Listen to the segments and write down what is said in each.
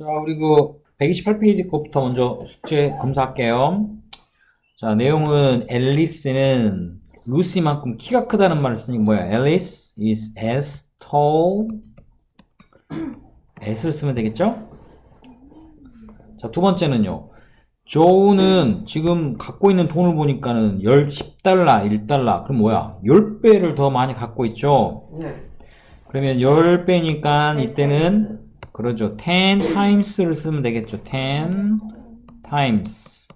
자, 우리 그 128페이지 거부터 먼저 숙제 검사할게요. 자, 내용은 앨리스는 루시만큼 키가 크다는 말을 쓰니까 뭐야? Alice is as tall. s를 쓰면 되겠죠? 자, 두 번째는요. 조우는 지금 갖고 있는 돈을 보니까는 10, 10달러, 1달러. 그럼 뭐야? 10배를 더 많이 갖고 있죠? 네. 그러면 10배니까 이때는 그러죠. 10 times를 쓰면 되겠죠. 10 times.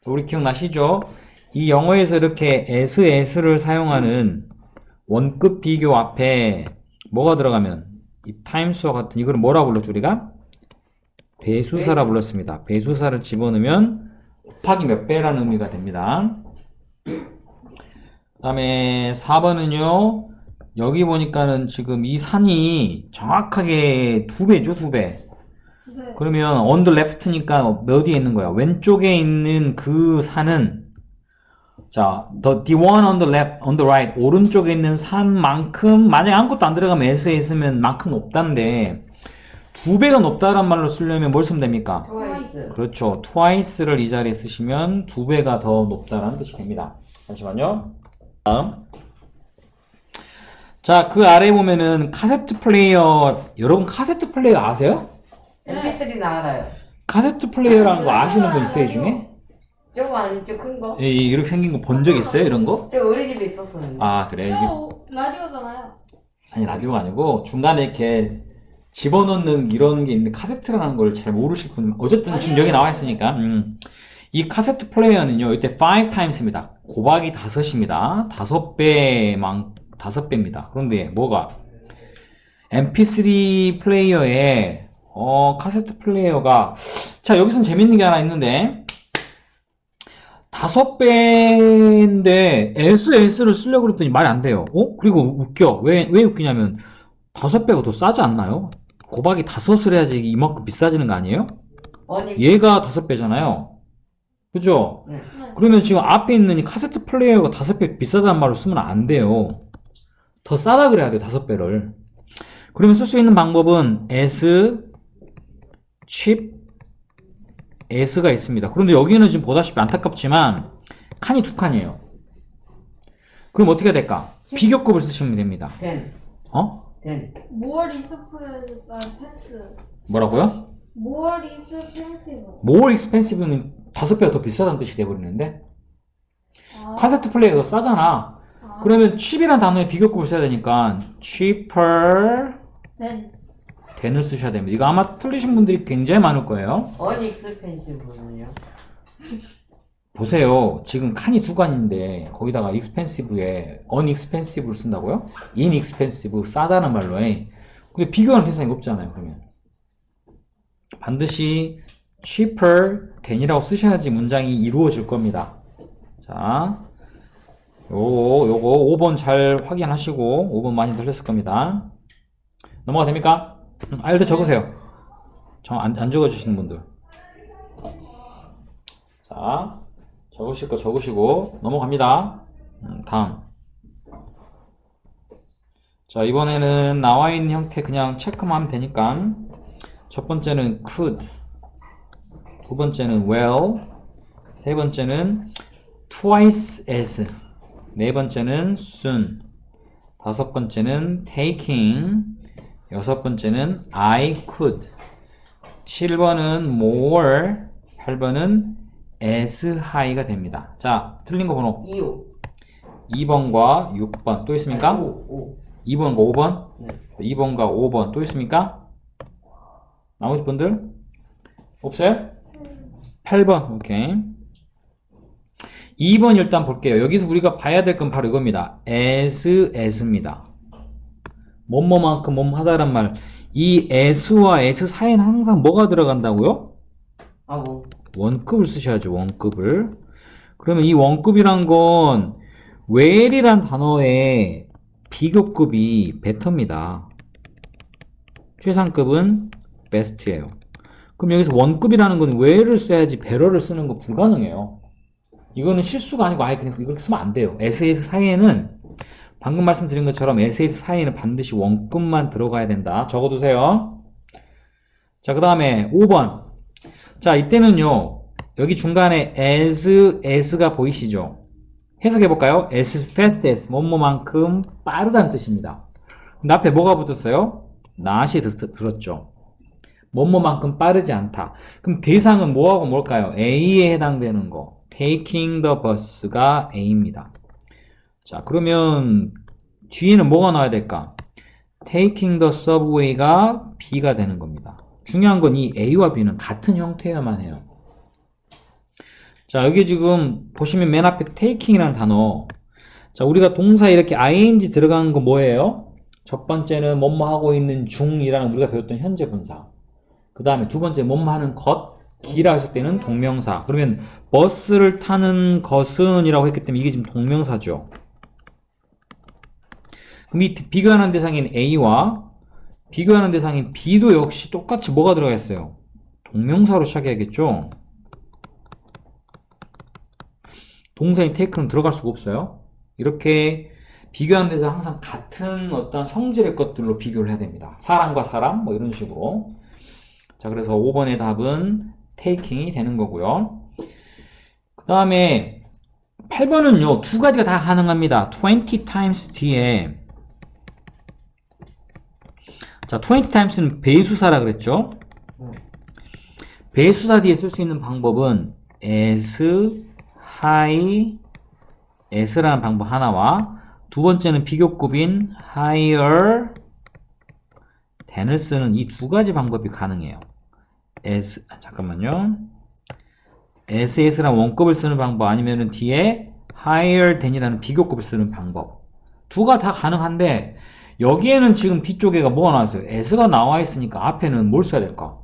자, 우리 기억나시죠? 이 영어에서 이렇게 s, s를 사용하는 원급 비교 앞에 뭐가 들어가면 이 times와 같은 이걸 뭐라 불렀죠, 우리가? 배수사라 불렀습니다. 배수사를 집어넣으면 곱하기 몇 배라는 의미가 됩니다. 그 다음에 4번은요. 여기 보니까는 지금 이 산이 정확하게 두 배죠, 두 배. 네. 그러면 on the left니까 어디에 있는 거야? 왼쪽에 있는 그 산은 자, the, the one on the left, on the right 오른쪽에 있는 산만큼 만약 아무것도 안 들어가면 s에 있으면 만큼 높다는데 두 배가 높다란 말로 쓰려면 뭘 쓰면 됩니까? 트와이스. 그렇죠. twice를 이 자리에 쓰시면 두 배가 더 높다라는 뜻이 됩니다. 잠시만요. 다음. 자, 그 아래에 보면은 카세트 플레이어, 여러분 카세트 플레이어 아세요? MP3는 알아요. 카세트 플레이어라는 거 아시는 분 있어요, 이 중에? 저거 아니죠, 큰 거? 이- 이렇게 생긴 거 본 적 있어요, 이런 거? 저 우리 집에 있었었는데. 아, 그래. 이게, 저 라디오잖아요. 아니, 라디오가 아니고 중간에 이렇게 집어넣는 이런 게 있는데 카세트라는 걸 잘 모르실 분, 어쨌든 지금 여기 나와 있으니까, 음. 이 카세트 플레이어는요, 이때 5 times입니다. 곱하기 5입니다. 5배만, 5배입니다. 그런데 뭐가? MP3 플레이어에, 어, 카세트 플레이어가, 자, 여기선 재밌는 게 하나 있는데, 다섯 배인데 S, S를 쓰려고 그랬더니 말이 안 돼요. 어? 그리고 웃겨. 왜, 왜 웃기냐면, 다섯 배가 더 싸지 않나요? 곱하기 다섯을 해야지 이만큼 비싸지는 거 아니에요? 아니, 얘가 다섯 배잖아요. 그죠? 네. 네. 그러면 지금 앞에 있는 이 카세트 플레이어가 다섯 배 비싸다는 말을 쓰면 안 돼요. 더 싸다 그래야 돼요, 다섯 배를. 그러면 쓸 수 있는 방법은 S, 칩, S가 있습니다. 그런데 여기는 지금 보다시피 안타깝지만 칸이 두 칸이에요. 그럼 어떻게 해야 될까? 비교급을 쓰시면 됩니다. 된. 어? 리스프레스 아 펜스. 뭐라고요? 모어 리스펜시브. more expensive는 다섯 배가 더 비싸다는 뜻이 돼버리는데 아, 카세트 플레이어가 더 싸잖아. 아, 그러면 cheap이란 단어에 비교급을 써야 되니까 cheaper 된. than을 쓰셔야 됩니다. 이거 아마 틀리신 분들이 굉장히 많을 거예요. 어닉스펜시브는요? 보세요. 지금 칸이 두 칸인데 거기다가 expensive에 unexpensive를 쓴다고요? inexpensive 싸다는 말로 해. 근데 비교하는 대상이 없잖아요. 그러면 반드시 cheaper than이라고 쓰셔야지 문장이 이루어질 겁니다. 자, 요거 요거 5번 잘 확인하시고 5번 많이 들렸을 겁니다. 넘어가 됩니까? 음, 아, 일단 적으세요. 정, 안, 안 적어주시는 분들. 자, 적으실 거 적으시고 넘어갑니다. 음, 다음. 자, 이번에는 나와 있는 형태 그냥 체크만 하면 되니까 첫 번째는 could, 두 번째는 well, 세 번째는 twice as, 네 번째는 soon, 다섯 번째는 taking, 여섯 번째는 I could, 7번은 more, 8번은 as high가 됩니다. 자, 틀린 거 번호 2호. 2번과 6번 또 있습니까? 5, 5. 2번과 5번? 네. 2번과 5번 또 있습니까? 나머지 분들? 없어요? 8번 오케이 2번 일단 볼게요 여기서 우리가 봐야 될 건 바로 이겁니다 as, as입니다 뭐뭐만큼 뭐뭐하다란 말 이 as와 s 사이에는 항상 뭐가 들어간다고요? 아, 뭐. 원급을 쓰셔야죠, 원급을. 그러면 이 원급이란 건 well이란 단어의 비교급이 better입니다. 최상급은 best예요. 그럼 여기서 원급이라는 건 well을 써야지 better를 쓰는 거 불가능해요. 이거는 실수가 아니고 아예 그냥 이렇게 쓰면 안 돼요. SS 사이에는 방금 말씀드린 것처럼 SS 사이에는 반드시 원급만 들어가야 된다. 적어두세요. 자, 그 다음에 5번. 자, 이때는요, 여기 중간에 as, as가 보이시죠? 해석해볼까요? as fast as, 뭐뭐만큼 빠르다는 뜻입니다. 근데 앞에 뭐가 붙었어요? not이 들- 들었죠. 뭐뭐만큼 빠르지 않다. 그럼 대상은 뭐하고 뭘까요? A에 해당되는 거. Taking the bus가 A입니다. 자, 그러면 뒤에는 뭐가 나와야 될까? taking the subway가 B가 되는 겁니다. 중요한 건 이 A와 B는 같은 형태여만 해요. 자, 여기 지금 보시면 맨 앞에 taking이라는 단어. 자, 우리가 동사 이렇게 ing 들어가는 거 뭐예요? 첫 번째는 뭐뭐 하고 있는 중이라는 우리가 배웠던 현재 분사. 그 다음에 두 번째 뭐뭐 하는 것, 기라 했을 때는 동명사. 그러면 버스를 타는 것은 이라고 했기 때문에 이게 지금 동명사죠. 그럼 이 비교하는 대상인 A와 비교하는 대상인 B도 역시 똑같이 뭐가 들어가 있어요? 동명사로 시작해야겠죠? 동사인 take는 들어갈 수가 없어요. 이렇게 비교하는 데서 항상 같은 어떤 성질의 것들로 비교를 해야 됩니다. 사람과 사람, 뭐 이런 식으로. 자, 그래서 5번의 답은 taking이 되는 거고요. 그 다음에 8번은요, 두 가지가 다 가능합니다. 20 times 뒤에. 자, 20 times는 배수사라 그랬죠? 배수사 뒤에 쓸 수 있는 방법은 as, high, as라는 방법 하나와 두 번째는 비교급인 higher than을 쓰는 이 두 가지 방법이 가능해요. As, 아, 잠깐만요. SS라는 원급을 쓰는 방법 아니면은 뒤에 higher than이라는 비교급을 쓰는 방법. 두가 다 가능한데 여기에는 지금 뒤쪽에가 뭐가 나왔어요? s가 나와 있으니까 앞에는 뭘 써야 될까?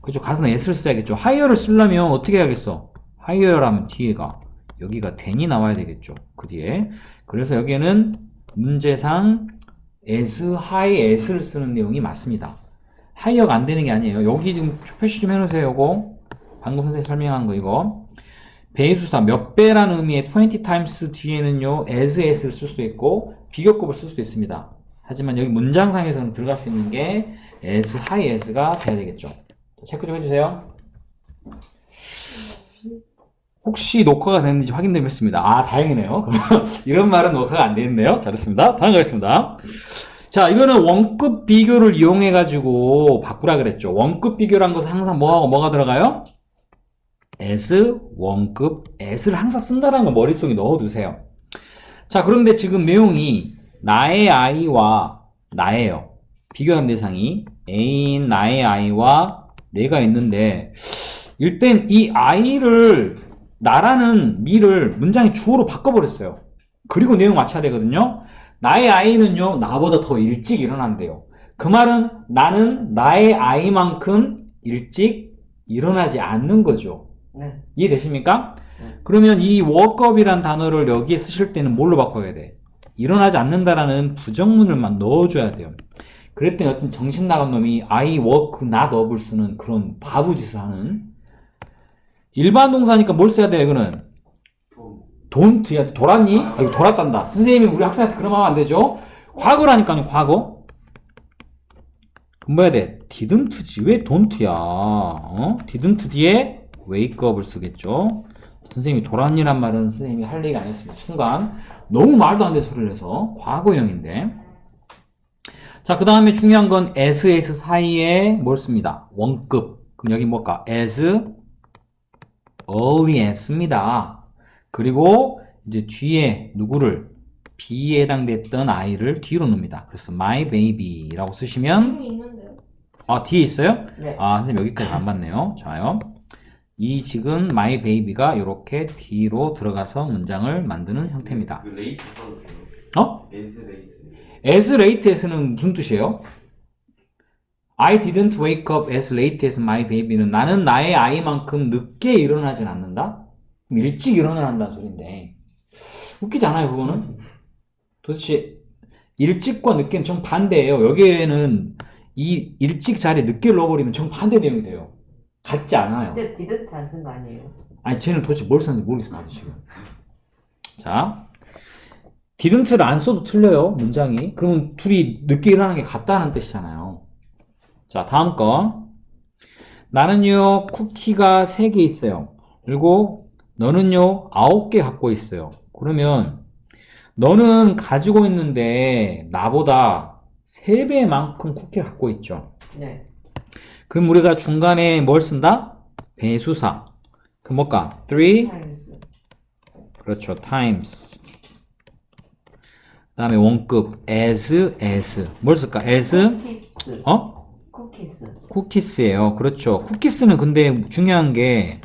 그죠? 가서 s를 써야겠죠. higher를 쓰려면 어떻게 해야겠어? higher라면 뒤에가 여기가 than이 나와야 되겠죠. 그 뒤에. 그래서 여기에는 문제상 as, high, s를 쓰는 내용이 맞습니다. Higher가 안 되는 게 아니에요. 여기 지금 표시 좀 해놓으세요. 요거. 방금 선생님 설명한 거 이거. 배수사 몇 배라는 의미의 20 times 뒤에는요 as, s를 쓸 수 있고 비교급을 쓸 수 있습니다. 하지만 여기 문장상에서는 들어갈 수 있는 게 s, high s가 돼야 되겠죠. 자, 체크 좀 해주세요. 혹시 녹화가 됐는지 확인되면 했습니다. 아, 다행이네요. 이런 말은 녹화가 안 됐네요. 잘했습니다. 다음 가겠습니다. 자, 이거는 원급 비교를 이용해 가지고 바꾸라 그랬죠. 원급 비교란 것은 항상 뭐하고 뭐가 들어가요? as, 원급, s를 항상 쓴다는 거 머릿속에 넣어 두세요. 자, 그런데 지금 내용이 나의 아이와 나예요. 비교하는 대상이 A인 나의 아이와 내가 있는데 일단 이 아이를 나라는 미를 문장의 주어로 바꿔버렸어요. 그리고 내용 맞춰야 되거든요. 나의 아이는요, 나보다 더 일찍 일어난대요. 그 말은 나는 나의 아이만큼 일찍 일어나지 않는 거죠. 네. 이해되십니까? 네. 그러면 이 워크업이란 단어를 여기에 쓰실 때는 뭘로 바꿔야 돼? 일어나지 않는다라는 부정문을만 넣어줘야 돼요. 그랬더니 어떤 정신 나간 놈이 I work not up을 쓰는 그런 바보짓을 하는 일반 동사니까 뭘 써야 돼요, 이거는? 돈트야 돌았니? 아, 이거 돌았단다. 선생님이 우리 학생한테 그러면 하면 안 되죠? 과거라니까요, 과거. 뭐 해야 돼? didn't지. 왜 don't야? 어? didn't 뒤에 wake up을 쓰겠죠? 선생님이 돌았니란 말은 선생님이 할 얘기가 아니었습니다. 순간 너무 말도 안 되는 소리를 해서 과거형인데 자, 그 다음에 중요한 건 as, s 사이에 뭘 씁니다. 원급. 그럼 여기 뭘까? as, early as입니다. 그리고 이제 뒤에 누구를 B에 해당됐던 아이를 뒤로 놓습니다. 그래서 my baby라고 쓰시면 있는데요. 아 뒤에 있어요? 네. 아 선생님 여기까지 안 봤네요. 자요. 이 지금 my baby가 이렇게 뒤로 들어가서 문장을 만드는 형태입니다. 그 레이트 써도 돼요. 어? 에스 레이트. as late as는 무슨 뜻이에요? I didn't wake up as late as my baby는 나는 나의 아이만큼 늦게 일어나진 않는다? 그럼 일찍 일어난다는 소린데 웃기지 않아요 그거는? 도대체 일찍과 늦게는 정반대예요 여기에는 이 일찍 자리에 늦게 넣어버리면 정반대 내용이 돼요 같지 않아요 근데 디드트 안쓴거 아니에요? 아니 쟤는 도대체 뭘 썼는지 모르겠어 나도 지금 자 didn't를 안 써도 틀려요 문장이 그러면 둘이 늦게 일어나는 게 같다는 뜻이잖아요 자, 다음 거. 나는요, 쿠키가 3개 있어요. 그리고 너는요, 9개 갖고 있어요. 그러면 너는 가지고 있는데 나보다 3배만큼 쿠키를 갖고 있죠. 네. 그럼 우리가 중간에 뭘 쓴다? 배수사. 그 뭘까? 3 타임스. 그렇죠. times. 그다음에 원급 as as. 뭘 쓸까? as 쿠키스. 어? 쿠키스. 쿠키스예요. 그렇죠. 쿠키스는 근데 중요한 게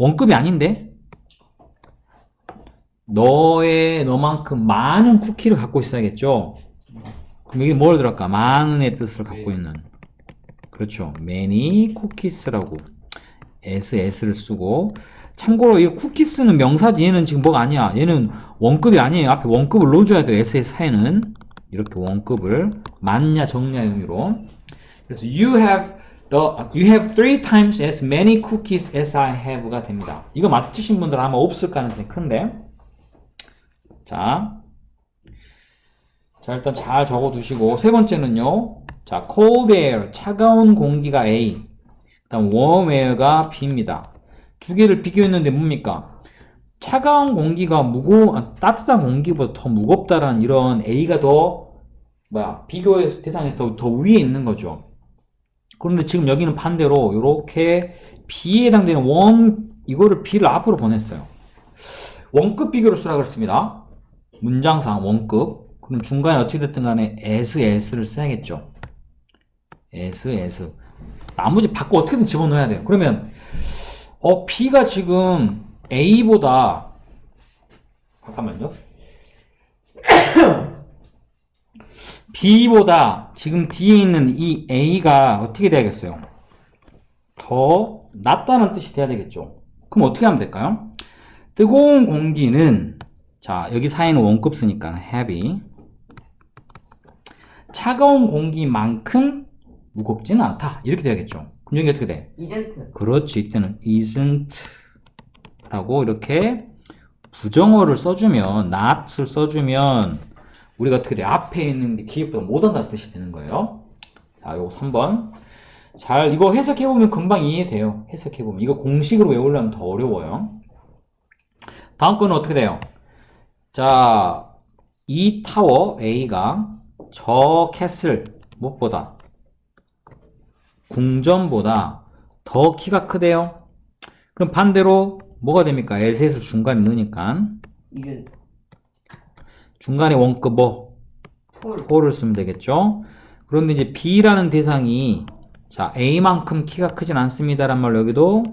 원급이 아닌데 너의 너만큼 많은 쿠키를 갖고 있어야겠죠. 그럼 이게 뭘 들을까? 많은의 뜻을 갖고 있는. 그렇죠. many cookies라고 s s를 쓰고 참고로 이 쿠키스는 명사지 얘는 지금 뭐가 아니야. 얘는 원급이 아니에요. 앞에 원급을 넣어줘야 돼요. s의 사이는 이렇게 원급을 많냐 적냐 의미로. 그래서 you have the you have three times as many cookies as I have가 됩니다. 이거 맞히신 분들은 아마 없을 가능성이 큰데. 자, 자 일단 잘 적어 두시고 세 번째는요. 자, cold air 차가운 공기가 A, 그 다음 warm air가 B입니다. 두 개를 비교했는데 뭡니까? 차가운 공기가 무거 아, 따뜻한 공기보다 더 무겁다라는 이런 A가 더 뭐야 비교 대상에서 더 위에 있는 거죠. 그런데 지금 여기는 반대로 이렇게 B에 해당되는 원 이거를 B를 앞으로 보냈어요. 원급 비교를 쓰라 그랬습니다. 문장상 원급. 그럼 중간에 어떻게 됐든 간에 as, s를 써야겠죠. as, s. 나머지 바꿔 어떻게든 집어넣어야 돼요. 그러면 어 B가 지금 A보다 잠깐만요. B보다 지금 뒤에 있는 이 A가 어떻게 돼야겠어요? 더 낫다는 뜻이 돼야 되겠죠. 그럼 어떻게 하면 될까요? 뜨거운 공기는 자 여기 사이는 원급 쓰니까 heavy 차가운 공기만큼 무겁지는 않다 이렇게 돼야겠죠. 그럼 여기 어떻게 돼? 이젠트. 그렇지 이때는 isn't 라고 이렇게 부정어를 써주면 not을 써주면 우리가 어떻게 돼? 앞에 있는 게 뒤에보다 못한다는 뜻이 되는 거예요. 자, 요거 3번. 잘, 이거 해석해보면 금방 이해돼요. 해석해보면. 이거 공식으로 외우려면 더 어려워요. 다음 거는 어떻게 돼요? 자, 이 타워 A가 저 캐슬, 무엇보다? 궁전보다 더 키가 크대요. 그럼 반대로 뭐가 됩니까? SS를 중간에 넣으니까 이젠트. 중간에 원급 뭐 폴. 폴을 쓰면 되겠죠. 그런데 이제 B라는 대상이 자 A만큼 키가 크진 않습니다란 말로 여기도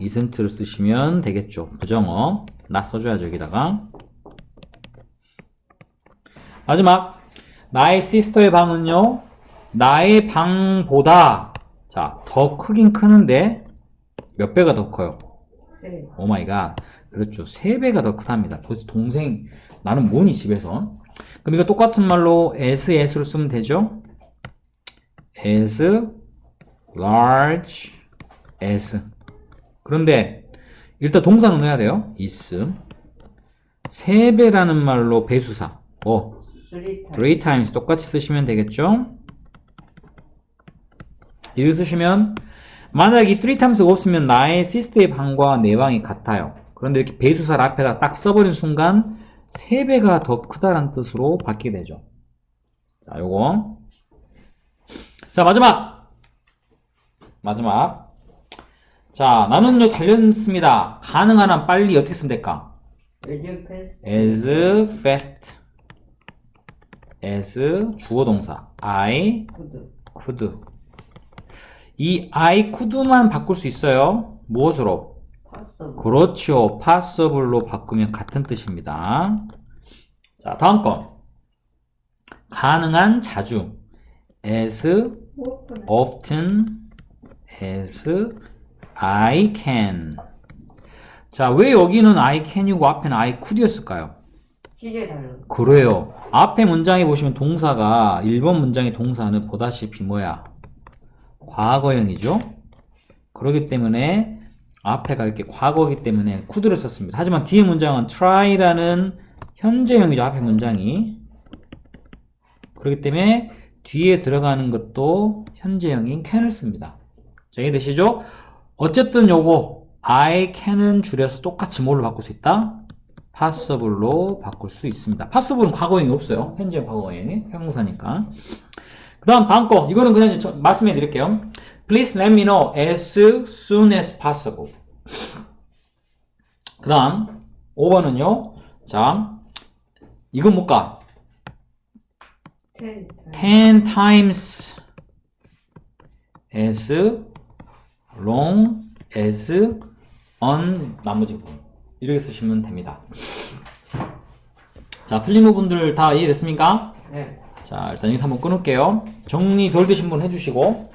isn't를 쓰시면 되겠죠. 부정어 나 써줘야죠 여기다가 마지막 나의 시스터의 방은요 나의 방보다 자 더 크긴 크는데 몇 배가 더 커요? 세. 오 마이 갓. 그렇죠. 3배가 더 크답니다. 도대체 동생, 나는 뭐니, 집에서? 그럼 이거 똑같은 말로 as, as로 쓰면 되죠? as, large, as. 그런데, 일단 동사는 넣어야 돼요. is. 3배라는 말로 배수사. 뭐, 쓰리 타임. three times 똑같이 쓰시면 되겠죠? 이렇게 쓰시면 만약 이 three times가 없으면 나의 시스터의 방과 내 방이 같아요. 그런데 이렇게 배수사를 앞에다 딱 써버린 순간 3배가 더 크다는 뜻으로 바뀌게 되죠. 자, 요거. 자, 마지막! 마지막. 자, 나는요, 달렸습니다. 가능한 한 빨리 어떻게 쓰면 될까? as fast as 주어 동사 I could 이 I could만 바꿀 수 있어요 무엇으로? 그렇죠 possible로 바꾸면 같은 뜻입니다 자 다음 건 가능한 자주 as often as I can 자 왜 여기는 I can이고 앞에는 I could였을까요? 시제 달려. 그래요. 앞에 문장에 보시면 동사가 1번 문장의 동사는 보다시피 뭐야? 과거형이죠. 그렇기 때문에 앞에가 이렇게 과거이기 때문에 could를 썼습니다. 하지만 뒤에 문장은 try라는 현재형이죠. 앞에 문장이. 그렇기 때문에 뒤에 들어가는 것도 현재형인 can을 씁니다. 자, 이해되시죠? 어쨌든 요거 I can은 줄여서 똑같이 뭘로 바꿀 수 있다? possible로 바꿀 수 있습니다. possible은 과거형이 없어요. 현재 과거형이 형용사니까. 그 다음 다음 거 이거는 그냥 말씀해 드릴게요. Please let me know as soon as possible. 그 다음 5번은요. 자 이건 뭘까? ten times. 10 times as long as on 나머지 부분 이렇게 쓰시면 됩니다. 자 틀린 부분들 다 이해됐습니까? 네. 자 일단 여기서 한번 끊을게요. 정리 덜 되신 분 해주시고